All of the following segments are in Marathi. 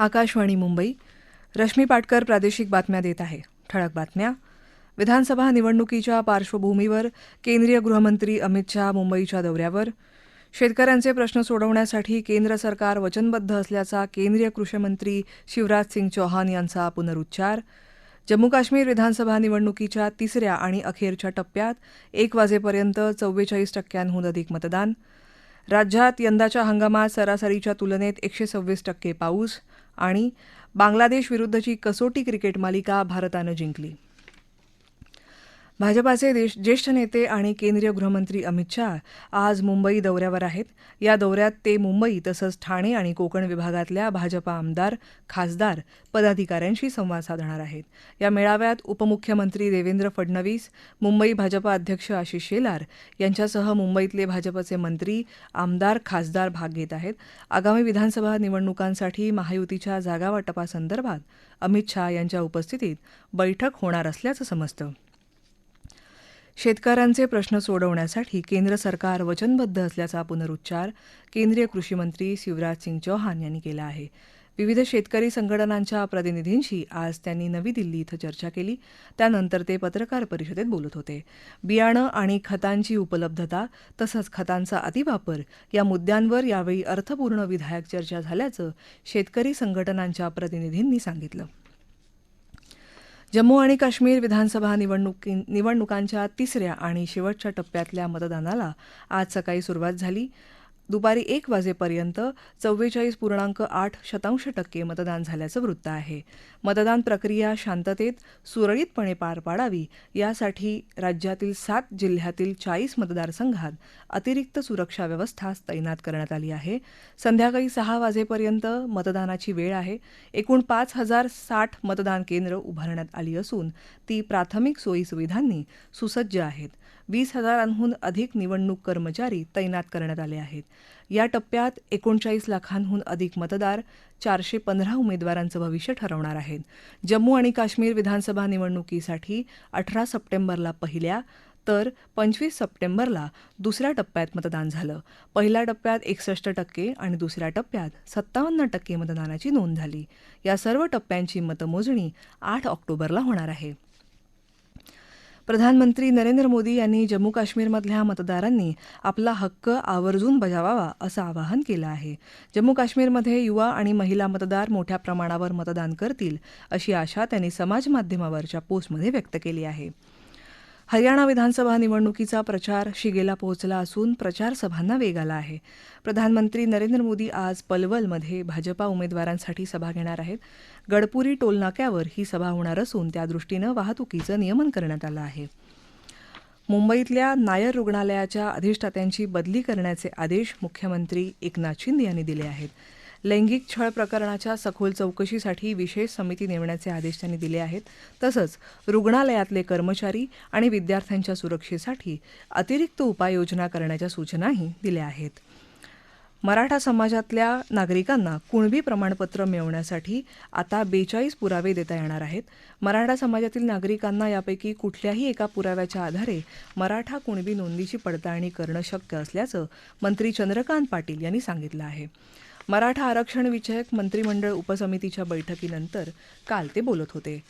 आकाशवाणी मुंबई रश्मी पाटकर प्रादेशिक बातम्या देत आहे. ठळक बातम्या. विधानसभा निवडणुकीच्या पार्श्वभूमीवर केंद्रीय गृहमंत्री अमित शहा मुंबईच्या दौऱ्यावर. शेतकऱ्यांचे प्रश्न सोडवण्यासाठी केंद्र सरकार वचनबद्ध असल्याचा केंद्रीय कृषीमंत्री शिवराज सिंग चौहान यांचा पुनरुच्चार. जम्मू काश्मीर विधानसभा निवडणुकीच्या तिसऱ्या आणि अखेरच्या टप्प्यात एक वाजेपर्यंत चव्वेचाळीस टक्क्यांहून अधिक मतदान. राज्यात यंदाच्या हंगामात सरासरीच्या तुलनेत एकशे सव्वीस टक्के पाऊस. आणि बांगलादेश विरुद्धची कसोटी क्रिकेट मालिका भारतानं जिंकली. भाजपाचे देश ज्येष्ठ नेते आणि केंद्रीय गृहमंत्री अमित शाह आज मुंबई दौऱ्यावर आहेत. या दौऱ्यात ते मुंबई तसंच ठाणे आणि कोकण विभागातल्या भाजपा आमदार खासदार पदाधिकाऱ्यांशी संवाद साधणार आहेत. या मेळाव्यात उपमुख्यमंत्री देवेंद्र फडणवीस मुंबई भाजपा अध्यक्ष आशिष शेलार यांच्यासह मुंबईतले भाजपचे मंत्री आमदार खासदार भाग घेत आहेत. आगामी विधानसभा निवडणुकांसाठी महायुतीच्या जागावाटपासंदर्भात अमित शहा यांच्या उपस्थितीत बैठक होणार असल्याचं समजतं. शेतकऱ्यांचे प्रश्न सोडवण्यासाठी केंद्र सरकार वचनबद्ध असल्याचा पुनरुच्चार केंद्रीय कृषीमंत्री शिवराज सिंग चौहान यांनी केला आहे. विविध शेतकरी संघटनांच्या प्रतिनिधींशी आज त्यांनी नवी दिल्ली इथं चर्चा केली. त्यानंतर ते पत्रकार परिषदेत बोलत होते. बियाणं आणि खतांची उपलब्धता तसंच खतांचा अतिवापर या मुद्द्यांवर यावेळी अर्थपूर्ण विधायक चर्चा झाल्याचं शेतकरी संघटनांच्या प्रतिनिधींनी सांगितलं. जम्मू आणि काश्मीर विधानसभा निवडणुकी निवडणुकांच्या तिसऱ्या आणि शेवटच्या टप्प्यातल्या मतदानाला आज सकाळी सुरुवात झाली. दुपारी एक वाजेपर्यंत चव्वेचाळीस पूर्णांक आठ शतांश टक्के मतदान झाल्याचं वृत्त आहे. मतदान प्रक्रिया शांततेत सुरळीतपणे पार पाडावी यासाठी राज्यातील सात जिल्ह्यातील चाळीस मतदारसंघात अतिरिक्त सुरक्षा व्यवस्था तैनात करण्यात आली आहे. संध्याकाळी सहा वाजेपर्यंत मतदानाची वेळ आहे. एकूण पाच हजार साठ मतदान केंद्र उभारण्यात आली असून ती प्राथमिक सोयीसुविधांनी सुसज्ज आहेत. वीस हजारांहून अधिक निवडणूक कर्मचारी तैनात करण्यात आले आहेत. या टप्प्यात एकोणचाळीस लाखांहून अधिक मतदार चारशे पंधरा उमेदवारांचं भविष्य ठरवणार आहेत. जम्मू आणि काश्मीर विधानसभा निवडणुकीसाठी अठरा सप्टेंबरला पहिल्या तर पंचवीस सप्टेंबरला दुसऱ्या टप्प्यात मतदान झालं. पहिल्या टप्प्यात एकसष्ट टक्के आणि दुसऱ्या टप्प्यात सत्तावन्न टक्के मतदानाची नोंद झाली. या सर्व टप्प्यांची मतमोजणी आठ ऑक्टोबरला होणार आहे. प्रधानमंत्री नरेंद्र मोदी यांनी जम्मू काश्मीरमधल्या मतदारांनी आपला हक्क आवर्जून बजावावा असं आवाहन केलं आहे. जम्मू काश्मीरमध्ये युवा आणि महिला मतदार मोठ्या प्रमाणावर मतदान करतील अशी आशा त्यांनी समाजमाध्यमावरच्या पोस्टमध्ये व्यक्त केली आहे. हरियाणा विधानसभा निवडणुकीचा प्रचार शिगेला पोहोचला असून प्रचारसभांना वेग आला आहे. प्रधानमंत्री नरेंद्र मोदी आज पलवलमध्ये भाजपा उमेदवारांसाठी सभा घेणार आहेत. गडपुरी टोलनाक्यावर ही सभा होणार असून त्यादृष्टीनं वाहतुकीचं नियमन करण्यात आलं आहे. मुंबईतल्या नायर रुग्णालयाच्या अधिष्ठात्यांची बदली करण्याचे आदेश मुख्यमंत्री एकनाथ शिंदे यांनी दिले आहेत. लैंगिक छळ प्रकरणाच्या सखोल चौकशीसाठी विशेष समिती नेमण्याचे आदेश त्यांनी दिले आहेत. तसंच रुग्णालयातले कर्मचारी आणि विद्यार्थ्यांच्या सुरक्षेसाठी अतिरिक्त उपाययोजना करण्याच्या सूचनाही दिल्या आहेत. मराठा समाजातल्या नागरिकांना कुणबी प्रमाणपत्र मिळवण्यासाठी आता बेचाळीस पुरावे देता येणार आहेत. मराठा समाजातील नागरिकांना यापैकी कुठल्याही एका पुराव्याच्या आधारे मराठा कुणबी नोंदीची पडताळणी करणं शक्य असल्याचं मंत्री चंद्रकांत पाटील यांनी सांगितलं आहे. मराठा आरक्षण विषयक मंत्रिमंडळ उपसमितीच्या बैठकीनंतर काल ते बोलत होते.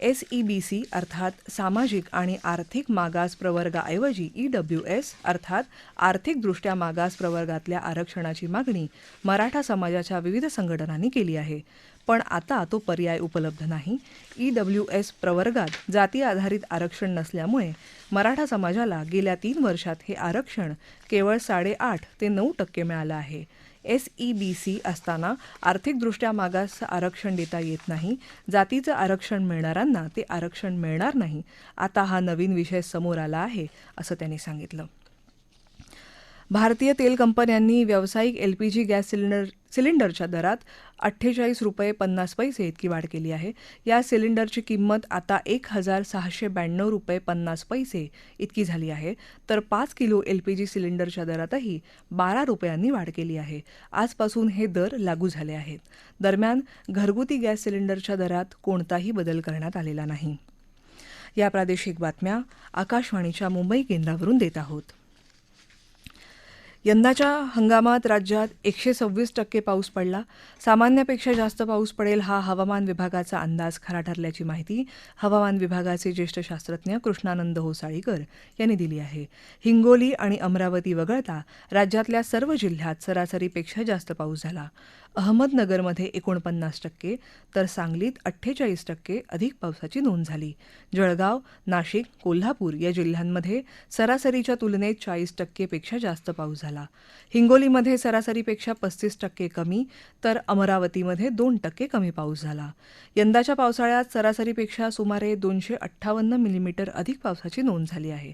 एसईबीसी अर्थात सामाजिक आणि आर्थिक मागास प्रवर्गाऐवजी ईडब्ल्यू एस अर्थात आर्थिकदृष्ट्या मागास प्रवर्गातल्या आरक्षणाची मागणी मराठा समाजाच्या विविध संघटनांनी केली आहे. पण आता तो पर्याय उपलब्ध नाही. ईडब्ल्यू एस प्रवर्गात जाती आधारित आरक्षण नसल्यामुळे मराठा समाजाला गेल्या तीन वर्षात हे आरक्षण केवळ साडेआठ ते नऊ टक्के मिळालं आहे. एसईबीसी असताना आर्थिकदृष्ट्या मागास आरक्षण देता येत नाही. जातीचं आरक्षण मिळणाऱ्यांना ते आरक्षण मिळणार नाही. आता हा नवीन विषय समोर आला आहे असं त्यांनी सांगितलं. भारतीय तेल कंपन्यांनी व्यावसायिक एलपीजी गॅस सिलेंडर सिलेंडरच्या दरात अठ्ठेचाळीस रुपये पन्नास पैसे इतकी वाढ केली आहे. या सिलेंडरची किंमत आता एक हजार सहाशे ब्याण्णव रुपये पन्नास पैसे इतकी झाली आहे. तर पाच किलो एलपीजी सिलेंडरच्या दरातही बारा रुपयांनी वाढ केली आहे. आजपासून हे दर लागू झाले आहेत. दरम्यान घरगुती गॅस सिलेंडरच्या दरात कोणताही बदल करण्यात आलेला नाही. या प्रादेशिक बातम्या आकाशवाणीच्या मुंबई केंद्रावरून देत आहोत. यंदाच्या हंगामात राज्यात एकशे सव्वीस टक्के पाऊस पडला. सामान्यापेक्षा जास्त पाऊस पडेल हा हवामान विभागाचा अंदाज खरा ठरल्याची माहिती हवामान विभागाचे ज्येष्ठ शास्त्रज्ञ कृष्णानंद होसाळीकर यांनी दिली आहे. हिंगोली आणि अमरावती वगळता राज्यातल्या सर्व जिल्ह्यात सरासरीपेक्षा जास्त पाऊस झाला. अहमदनगरमध्ये एकोणपन्नास टक्के तर सांगलीत अठ्ठेचाळीस टक्के अधिक पावसाची नोंद झाली. जळगाव नाशिक कोल्हापूर या जिल्ह्यांमध्ये सरासरीच्या तुलनेत चाळीस टक्केपेक्षा जास्त पाऊस झाला. हिंगोलीमध्ये सरासरीपेक्षा पस्तीस टक्के कमी तर अमरावतीमध्ये दोन टक्के कमी पाऊस झाला. यंदाच्या पावसाळ्यात सरासरीपेक्षा सुमारे दोनशे अठ्ठावन्न मिलीमीटर अधिक पावसाची नोंद झाली आहे.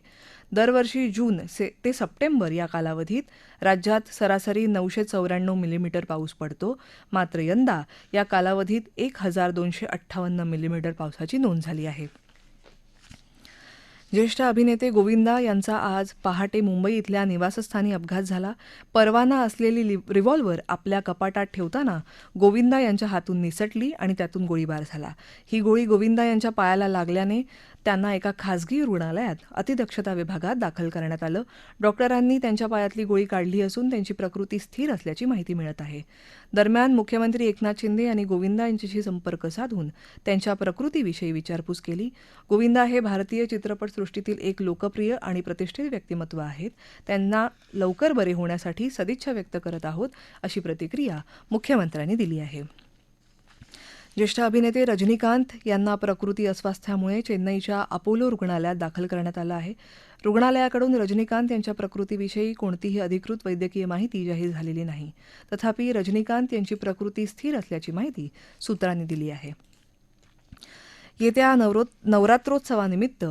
दरवर्षी जून से ते सप्टेंबर या कालावधीत राज्यात सरासरी नऊशे चौऱ्याण्णव मिलीमीटर पाऊस पडतो. मात्र यंदा या कालावधीत एक हजार दोनशे अठ्ठावन्न मिलीमीटर पावसाची नोंद झाली आहे. ज्येष्ठ अभिनेते गोविंदा यांचा आज पहाटे मुंबई इथल्या निवासस्थानी अपघात झाला. परवाना असलेली रिव्हॉल्वर आपल्या कपाटात ठेवताना गोविंदा यांच्या हातून निसटली आणि त्यातून गोळीबार झाला. ही गोळी गोविंदा यांच्या पायाला लागल्याने त्यांना एका खासगी रुग्णालयात अतिदक्षता विभागात दाखल करण्यात आलं. डॉक्टरांनी त्यांच्या पायातली गोळी काढली असून त्यांची प्रकृती स्थिर असल्याची माहिती मिळत आहे. दरम्यान मुख्यमंत्री एकनाथ शिंदे यांनी गोविंदा यांच्याशी संपर्क साधून त्यांच्या प्रकृतीविषयी विचारपूस केली. गोविंदा हे भारतीय चित्रपटसृष्टीतील एक लोकप्रिय आणि प्रतिष्ठित व्यक्तिमत्व आहेत. त्यांना लवकर बरे होण्यासाठी सदिच्छा व्यक्त करत आहोत अशी प्रतिक्रिया मुख्यमंत्र्यांनी दिली आहे. ज्येष्ठ अभिनेते रजनीकांत यांना प्रकृती अस्वास्थ्यामुळे चेन्नईच्या अपोलो रुग्णालयात दाखल करण्यात आलं आहे. रुग्णालयाकडून रजनीकांत यांच्या प्रकृतीविषयी कोणतीही अधिकृत वैद्यकीय माहिती जाहीर झालेली नाही. तथापि रजनीकांत यांची प्रकृती स्थिर असल्याची माहिती सूत्रांनी दिली आहे. येत्या नवरो नवरात्रोत्सवानिमित्त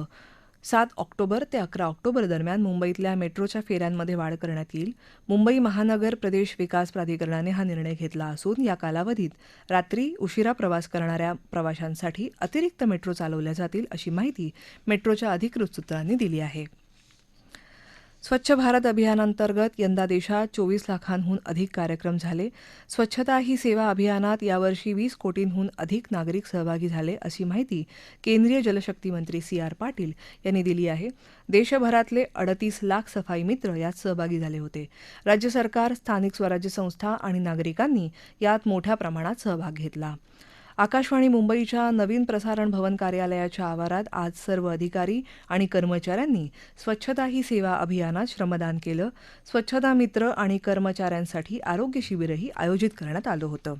सात ऑक्टोबर ते अकरा ऑक्टोबर दरम्यान मुंबईतल्या मेट्रोच्या फेऱ्यांमध्ये वाढ करण्यात येईल. मुंबई महानगर प्रदेश विकास प्राधिकरणाने हा निर्णय घेतला असून या कालावधीत रात्री उशिरा प्रवास करणाऱ्या प्रवाशांसाठी अतिरिक्त मेट्रो चालवल्या जातील अशी माहिती मेट्रोच्या अधिकृत सूत्रांनी दिली आहे. स्वच्छ भारत अभियानांतर्गत यंदा देशात चोवीस लाखांहून अधिक कार्यक्रम झाले. स्वच्छता ही सेवा अभियानात यावर्षी वीस कोटींहून अधिक नागरिक सहभागी झाले अशी माहिती केंद्रीय जलशक्ती मंत्री सी आर पाटील यांनी दिली आहे. देशभरातले अडतीस लाख सफाई मित्र यात सहभागी झाले होते. राज्य सरकार स्थानिक स्वराज्य संस्था आणि नागरिकांनी यात मोठ्या प्रमाणात सहभाग घेतला. आकाशवाणी मुंबईच्या नवीन प्रसारण भवन कार्यालयाच्या आवारात आज सर्व अधिकारी आणि कर्मचाऱ्यांनी स्वच्छता ही सेवा अभियानात श्रमदान केलं. स्वच्छता मित्र आणि कर्मचाऱ्यांसाठी आरोग्य शिबिरही आयोजित करण्यात आलं होतं.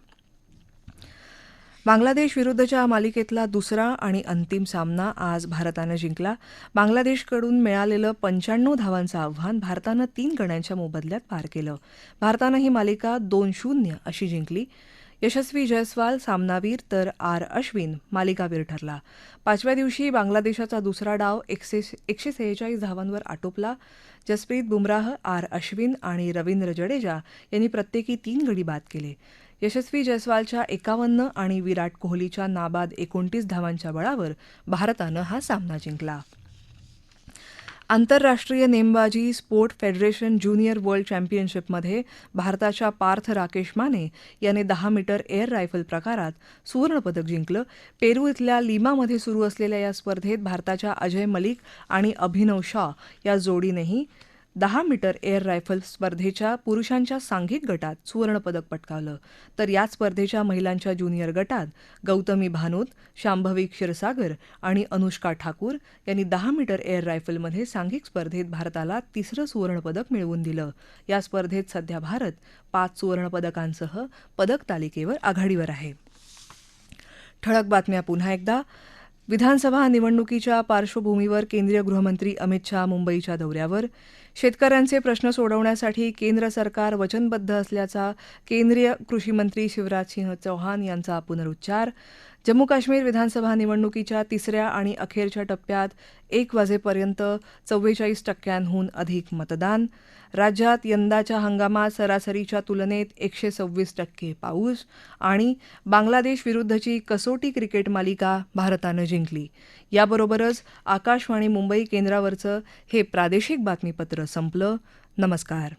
बांगलादेश विरुद्धच्या मालिकेतला दुसरा आणि अंतिम सामना आज भारतानं जिंकला. बांगलादेशकडून मिळालेलं पंच्याण्णव धावांचं आव्हान भारतानं तीन गण्यांच्या मोबदल्यात पार केलं. भारतानं ही मालिका दोन शून्य अशी जिंकली. यशस्वी जयस्वाल सामनावीर तर आर. अश्विन मालिकावीर ठरला. पाचव्या दिवशी बांगलादेशाचा दुसरा डाव एकशे एकशे सेहेचाळीस धावांवर आटोपला. जसप्रीत बुमराह आर. अश्विन आणि रवींद्र जडेजा यांनी प्रत्येकी तीन गडी बाद केले. यशस्वी जयस्वालच्या एकावन्न आणि विराट कोहलीच्या नाबाद एकोणतीस धावांच्या बळावर भारतानं हा सामना जिंकला. आंतरराष्ट्रीय नेमबाजी स्पोर्ट फेडरेशन ज्युनियर वर्ल्ड चॅम्पियनशिपमध्ये भारताच्या पार्थ राकेश माने याने दहा मीटर एअर रायफल प्रकारात सुवर्णपदक जिंकलं. पेरू इथल्या लिमामध्ये सुरू असलेल्या या स्पर्धेत भारताच्या अजय मलिक आणि अभिनव शॉ या जोडीनेही दहा मीटर एअर रायफल स्पर्धेच्या पुरुषांच्या सांघिक गटात सुवर्णपदक पटकावलं. तर याच स्पर्धेच्या महिलांच्या ज्युनियर गटात गौतमी भानोत शांभवी क्षीरसागर आणि अनुष्का ठाकूर यांनी दहा मीटर एअर रायफलमध्ये सांघिक स्पर्धेत भारताला तिसरं सुवर्णपदक मिळवून दिलं. या स्पर्धेत सध्या भारत पाच सुवर्णपदकांसह पदक तालिकेवर आघाडीवर आहे. ठळक बातम्या पुन्हा एकदा. विधानसभा निवडणुकीच्या पार्श्वभूमीवर केंद्रीय गृहमंत्री अमित शहा मुंबईच्या दौऱ्यावर. शेतकऱ्यांचे प्रश्न सोडवण्यासाठी केंद्र सरकार वचनबद्ध असल्याचा केंद्रीय कृषीमंत्री शिवराज सिंह चौहान यांचा पुनरुच्चार. जम्मू काश्मीर विधानसभा निवडणुकीच्या तिसऱ्या आणि अखेरच्या टप्प्यात एक वाजेपर्यंत चव्वेचाळीस टक्क्यांहून अधिक मतदान. राज्यात यंदाच्या हंगामात सरासरीच्या तुलनेत एकशे सव्वीस टक्के पाऊस आणि बांगलादेश विरुद्धची कसोटी क्रिकेट मालिका भारतानं जिंकली. याबरोबरच आकाशवाणी मुंबई केंद्रावरचं हे प्रादेशिक बातमीपत्र संपलं. नमस्कार.